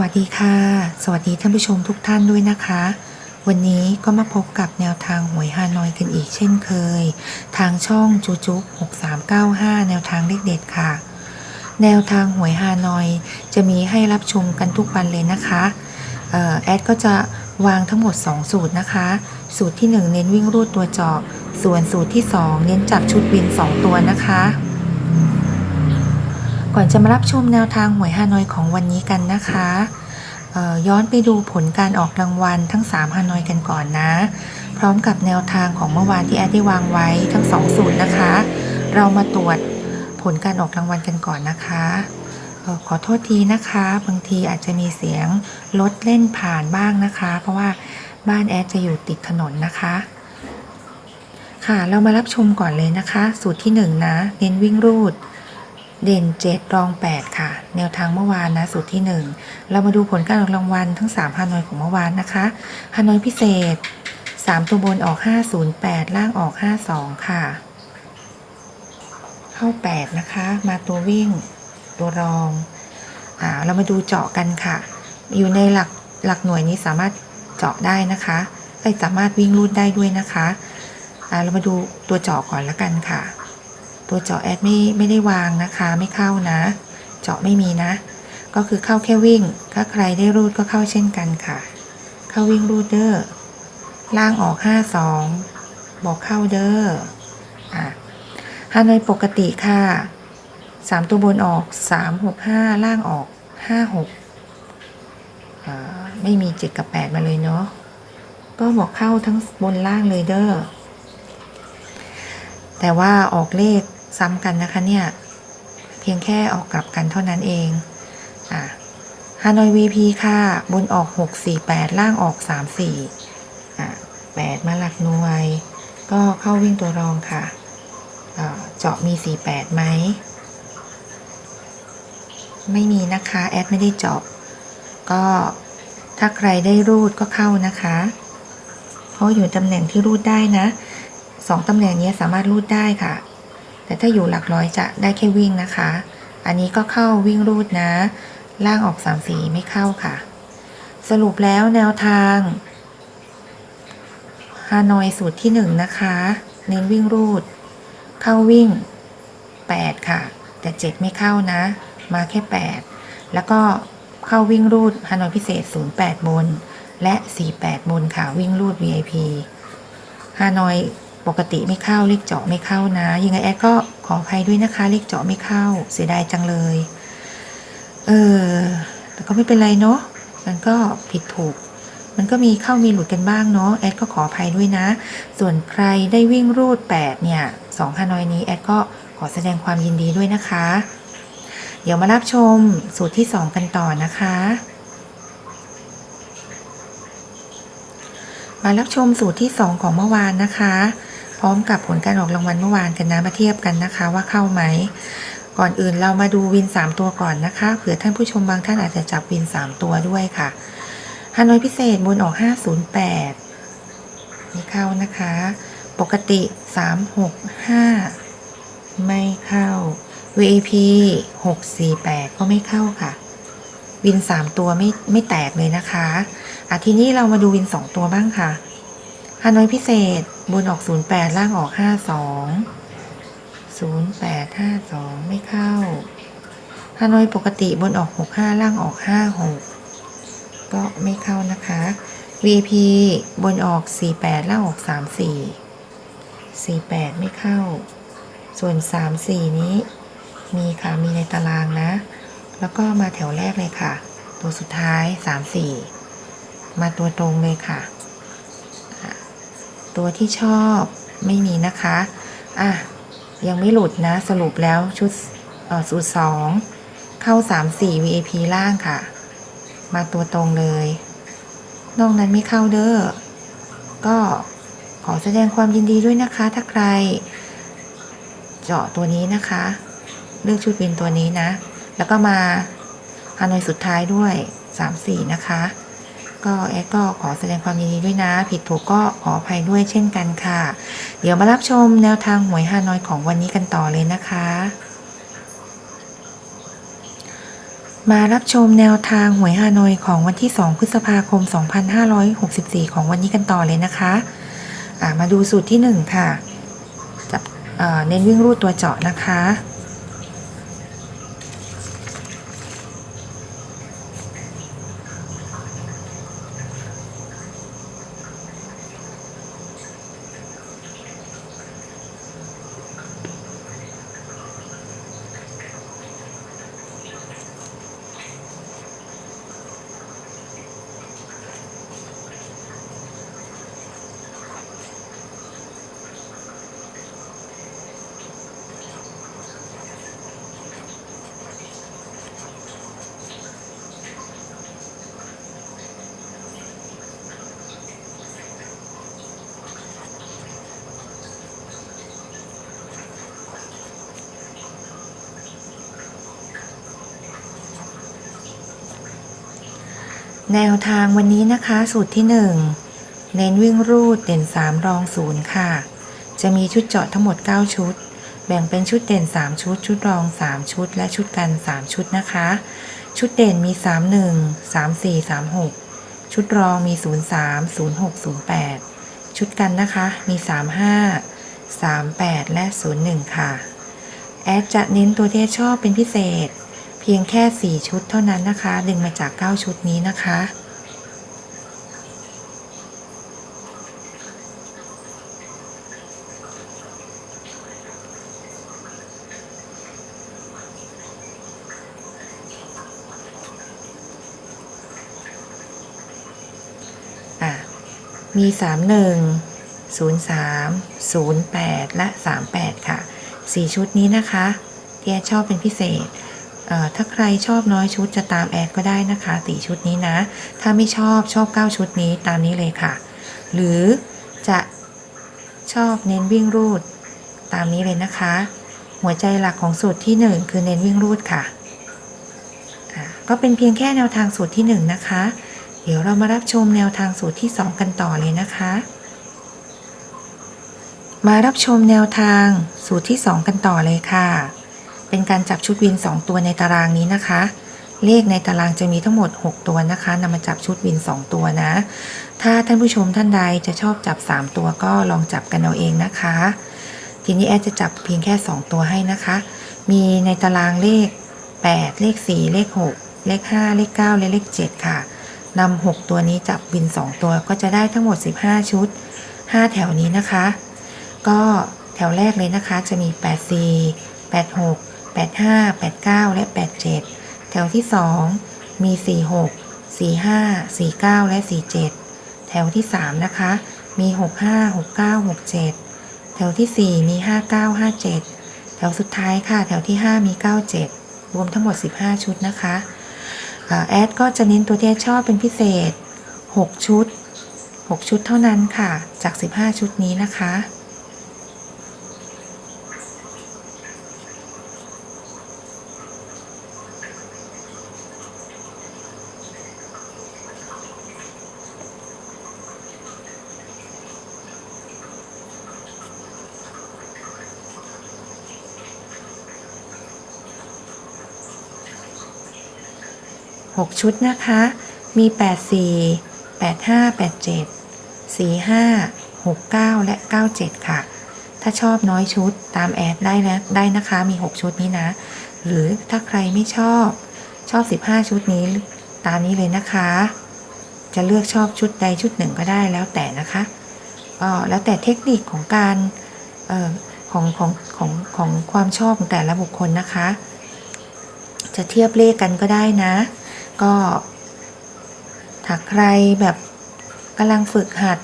วัสดีค่ะ สวัสดีท่านผู้ชมทุกท่านด้วยนะคะ วันนี้ก็มาพบกับแนวทางหวยฮานอยกันอีกเช่นเคย ทางช่องจูจุก6395 แนวทางเลขเด็ดค่ะ แนวทางหวยฮานอยจะมีให้รับชมกันทุกวันเลยนะคะออแอดก็จะวางทั้งหมด 2 สูตรนะคะ สูตรที่ 1 เน้นวิ่งรูดตัวเจาะ ส่วนสูตรที่ 2 เน้นจับชุดวิน 2 ตัวนะคะ ก่อนจะมารับชมแนวทางหวยฮานอยของวันนี้กันนะคะย้อนไปดูผลการออกรางวัลทั้ง 3 ฮานอยกันก่อนนะ พร้อมกับแนวทางของเมื่อวานที่แอดได้วางไว้ทั้ง2สูตรนะคะ เรามาตรวจผลการออกรางวัลกันก่อนนะคะขอโทษทีนะคะ บางทีอาจจะมีเสียงรถเล่นผ่านบ้างนะคะ เพราะว่าบ้านแอดจะอยู่ติดถนนนะคะ ค่ะเรามารับชมก่อนเลยนะคะ สูตรที่ 1 นะ เน้นวิ่งรูด เด่น 7 รอง 8 ค่ะ แนวทางเมื่อวานนะสูตรที่ 1 เรามาดูผลการออกรางวัลทั้ง3ฮานอยของเมื่อวานนะคะฮานอยพิเศษ 3 ตัวบนออก 508 ล่างออก 52 ค่ะ เข้า 8 นะคะ มาตัววิ่งตัวรองอ่าเรามาดูเจาะกันค่ะ อยู่ในหลักหลักหน่วยนี้สามารถเจาะได้นะคะไอสามารถวิ่งรูดได้ด้วยนะคะอ่าเรามาดูตัวเจาะก่อนละกันค่ะ ตัวเจาะแอดไม่ไม่ได้วางนะคะไม่เข้านะ เจาะไม่มีนะ ก็คือเข้าแค่วิ่ง ถ้าใครได้รูดก็เข้าเช่นกันค่ะ เข้าวิ่งรูดเดอร์ล่างออก 52 บอกเข้าเดอร์อะฮานอยปกติค่ะ 3 ตัวบนออก 365 ล่างออก 56อ่าไม่มี 7 กับ 8 มาเลยเนาะก็บอกเข้าทั้งบนล่างเลยเด้อแต่ว่าออกเลข ซ้ำกันนะคะเนี่ย เพียงแค่ออกกลับกันเท่านั้นเองอะฮานอย VP ค่ะ บนออก 6 4 8 ล่างออก 3 4อะ8มาหลักหน่วย ก็เข้าวิ่งตัวรองค่ะเจาะมี 48ไหม ไม่มีนะคะ แอดไม่ได้เจาะ ก็ถ้าใครได้รูดก็เข้านะคะ เพราะอยู่ตำแหน่งที่รูดได้นะสองตำแหน่งนี้สามารถรูดได้ค่ะ แต่ถ้าอยู่หลักร้อยจะได้แค่วิ่งนะคะ อันนี้ก็เข้าวิ่งรูดนะ ล่างออกสามสีไม่เข้าค่ะ สรุปแล้วแนวทางฮานอยสูตรที่หนึ่งนะคะ เน้นวิ่งรูด เข้าวิ่ง 8 ค่ะ แต่ 7 ไม่เข้านะ มาแค่ 8 แล้วก็เข้าวิ่งรูดฮานอยพิเศษ 08 บน และ 48 บนค่ะ วิ่งรูด VIP ฮานอย ปกติไม่เข้าเลขเจาะไม่เข้านะ ยังไงแอดก็ขออภัยด้วยนะคะ เลขเจาะไม่เข้า เสียดายจังเลย เออแต่ก็ไม่เป็นไรเนาะมันก็ผิดถูก มันก็มีเข้ามีหลุดกันบ้างเนาะแอดก็ขออภัยด้วยนะ ส่วนใครได้วิ่งรูด 8 เนี่ยสองฮานอยนี้แอดก็ขอแสดงความยินดีด้วยนะคะ เดี๋ยวมารับชมสูตรที่ 2 กันต่อนะคะ มารับชมสูตรที่ 2 ของเมื่อวานนะคะ ร้อมกับผลการออกรางวัลเมื่อวานกันนะมาเทียบกันนะคะว่าเข้าไหม ก่อนอื่นเรามาดูวิน 3 ตัวก่อนนะคะเผื่อท่านผู้ชมบางท่านอาจจะจับวิน 3 ตัวด้วยค่ะฮานอยพิเศษบนออก 508 นี่เข้านะคะ ปกติ 365 ไม่เข้า VAP 648 ก็ไม่เข้าค่ะ วิน 3 ตัวไม่ไม่แตกเลยนะคะอะทีนี้เรามาดูวิน 2 ตัวบ้างค่ะ ฮานอยพิเศษบนออก 08 ล่างออก 52 0852 ไม่เข้าฮานอยปกติบนออก 65 ล่างออก 56 ก็ไม่เข้านะคะ VP บนออก 48 ล่างออก 34 48 ไม่เข้า ส่วน 34 นี้ มีค่ะ มีในตารางนะ แล้วก็มาแถวแรกเลยค่ะ ตัวสุดท้าย 34 มาตัวตรงเลยค่ะอะ ตัวที่ชอบไม่มีนะคะอะยังไม่หลุดนะสรุปแล้วชุดสูตรสองเข้า 34 VAP ล่างค่ะ มาตัวตรงเลย นอกนั้นไม่เข้าเด้อก็ขอแสดงความยินดีด้วยนะคะ ถ้าใคร เจาะตัวนี้นะคะ เลือกชุดวินตัวนี้นะ แล้วก็มาฮานอยสุดท้ายด้วย 3-4 นะคะ ก็แอดก็ขอแสดงความยินดีด้วยนะ ผิดถูกก็ขออภัยด้วยเช่นกันค่ะ เดี๋ยวมารับชมแนวทางหวยฮานอยของวันนี้กันต่อเลยนะคะ มารับชมแนวทางหวยฮานอยของวันที่ 2 พฤษภาคม 2564 ของวันนี้กันต่อเลยนะคะะมาดูสูตรที่ 1 ค่ะจะเอ่อเน้นวิ่งรูดตัวเจาะนะคะ แนวทางวันนี้นะคะสูตรที่ 1 เน้นวิ่งรูดเด่น 3 รอง0ค่ะ จะมีชุดเจาะทั้งหมด 9 ชุด แบ่งเป็นชุดเด่น 3 ชุด ชุดรอง 3 ชุด และชุดกัน 3 ชุดนะคะ ชุดเด่นมี 31 34 36 ชุดรองมี 03 06 08 ชุดกันนะคะมี 35 38 และ 01 ค่ะ แอดจะเน้นตัวที่ชอบเป็นพิเศษ พียงแค่ 4 ชุดเท่านั้นนะคะ ดึงมาจาก 9 ชุดนี้นะคะอะมี 31 03 08 และ 38 ค่ะ 4 ชุดนี้นะคะที่แอชอบเป็นพิเศษ ถ้าใครชอบน้อยชุดจะตามแอดก็ได้นะคะสี่ชุดนี้นะ ถ้าไม่ชอบชอบ 9 ชุดนี้ตามนี้เลยค่ะ หรือจะชอบเน้นวิ่งรูดตามนี้เลยนะคะ หัวใจหลักของสูตรที่ 1 คือเน้นวิ่งรูดค่ะะก็เป็นเพียงแค่แนวทางสูตรที่ 1 นะคะ เดี๋ยวเรามารับชมแนวทางสูตรที่ 2 กันต่อเลยนะคะ มารับชมแนวทางสูตรที่ 2 กันต่อเลยค่ะ เป็นการจับชุดวิน 2 ตัวในตารางนี้นะคะ เลขในตารางจะมีทั้งหมด 6 ตัวนะคะนำมาจับชุดวิน 2 ตัวนะ ถ้าท่านผู้ชมท่านใดจะชอบจับ 3 ตัวก็ลองจับกันเอาเองนะคะ ทีนี้แอดจะจับเพียงแค่ 2 ตัวให้นะคะ มีในตารางเลข 8 เลข 4 เลข 6 เลข 5 เลข 9 และเลข 7 ค่ะนำ6ตัวนี้จับวิน 2 ตัวก็จะได้ทั้งหมด 15 ชุด 5 แถวนี้นะคะ ก็แถวแรกเลยนะคะจะมี 84 86 85 89 และ 87 แถวที่ 2 มี 46 45 49 และ 47 แถวที่ 3 นะคะ มี 65 69 67 แถวทีสี่ 4 มี 59 57 แถวสุดท้ายค่ะ แถวที่ 5 มี 97 รวมทั้งหมด 15 ชุดนะคะแอดก็จะเน้นตัวที่แอดชอบเป็นพิเศษ 6 ชุด 6 ชุดเท่านั้นค่ะ จาก 15 ชุดนี้นะคะ 6 ชุดนะคะ มี 84 85 87 45 69 และ 97 ค่ะ ถ้าชอบน้อยชุดตามแอดได้นะได้นะคะ มี 6 ชุดนี้นะ หรือถ้าใครไม่ชอบชอบ 15 ชุดนี้ตามนี้เลยนะคะ จะเลือกชอบชุดใดชุดหนึ่งก็ได้แล้วแต่นะคะก็แล้วแต่เทคนิคของการออของของของของความชอบของแต่ละบุคคลนะคะ จะเทียบเลขกันก็ได้นะ ก็ถ้าใครแบบกำลังฝึกหัด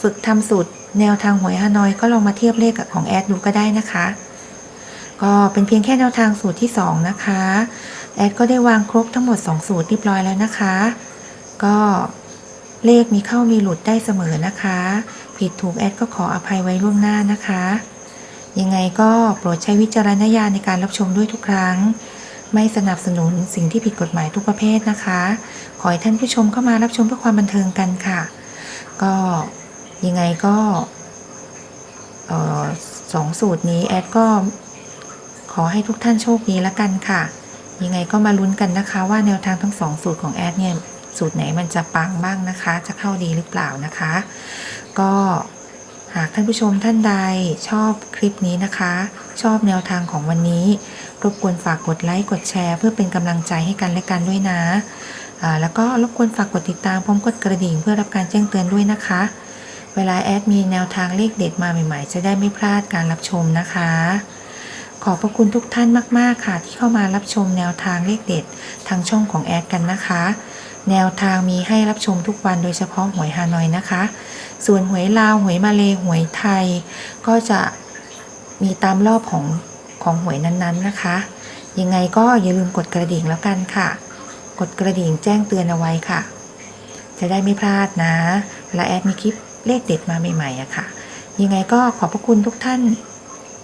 ฝึกทำสูตรแนวทางหวยฮานอยก็ลองมาเทียบเลขกับของแอดดูก็ได้นะคะ ก็เป็นเพียงแค่แนวทางสูตรที่ 2 นะคะ แอดก็ได้วางครบทั้งหมด 2 สูตรเรียบร้อยแล้วนะคะ ก็เลขมีเข้ามีหลุดได้เสมอนะคะ ผิดถูกแอดก็ขออภัยไว้ล่วงหน้านะคะ ยังไงก็โปรดใช้วิจารณญาณในการรับชมด้วยทุกครั้ง ไม่สนับสนุนสิ่งที่ผิดกฎหมายทุกประเภทนะคะ ขอให้ท่านผู้ชมเข้ามารับชมเพื่อความบันเทิงกันค่ะ ก็ยังไงก็สองสูตรนี้แอดก็ขอให้ทุกท่านโชคดีล้วกันค่ะ ยังไงก็มาลุ้นกันนะคะว่าแนวทางทั้งสองสูตรของแอดเนี่ยสูตรไหนมันจะปังบ้างนะคะ จะเข้าดีหรือเปล่านะคะ ก็หากท่านผู้ชมท่านใดชอบคลิปนี้นะคะ ชอบแนวทางของวันนี้ รบกวนฝากกดไลค์ กดแชร์ เพื่อเป็นกำลังใจให้กันและกันด้วยนะแล้วก็รบกวนฝากกดติดตามพร้อมกดกระดิ่งเพื่อรับการแจ้งเตือนด้วยนะคะ เวลาแอดมีแนวทางเลขเด็ดมาใหม่ๆ จะได้ไม่พลาดการรับชมนะคะ ขอบพระคุณทุกท่านมากๆค่ะ ที่เข้ามารับชมแนวทางเลขเด็ดทางช่องของแอดกันนะคะ แนวทางมีให้รับชมทุกวันโดยเฉพาะหวยฮานอยนะคะ ส่วนหวยลาวหวยมาเลหวยไทย ก็จะมีตามรอบของ ของหวยนั้นๆนะคะ ยังไงก็อย่าลืมกดกระดิ่งแล้วกันค่ะ กดกระดิ่งแจ้งเตือนเอาไว้ค่ะ จะได้ไม่พลาดนะ และแอดมีคลิปเลขเด็ดมาใหม่ๆอะค่ะ ยังไงก็ขอบพระคุณทุกท่าน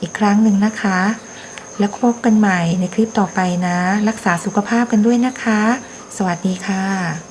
อีกครั้งหนึ่งนะคะ แล้วพบกันใหม่ในคลิปต่อไปนะ รักษาสุขภาพกันด้วยนะคะ สวัสดีค่ะ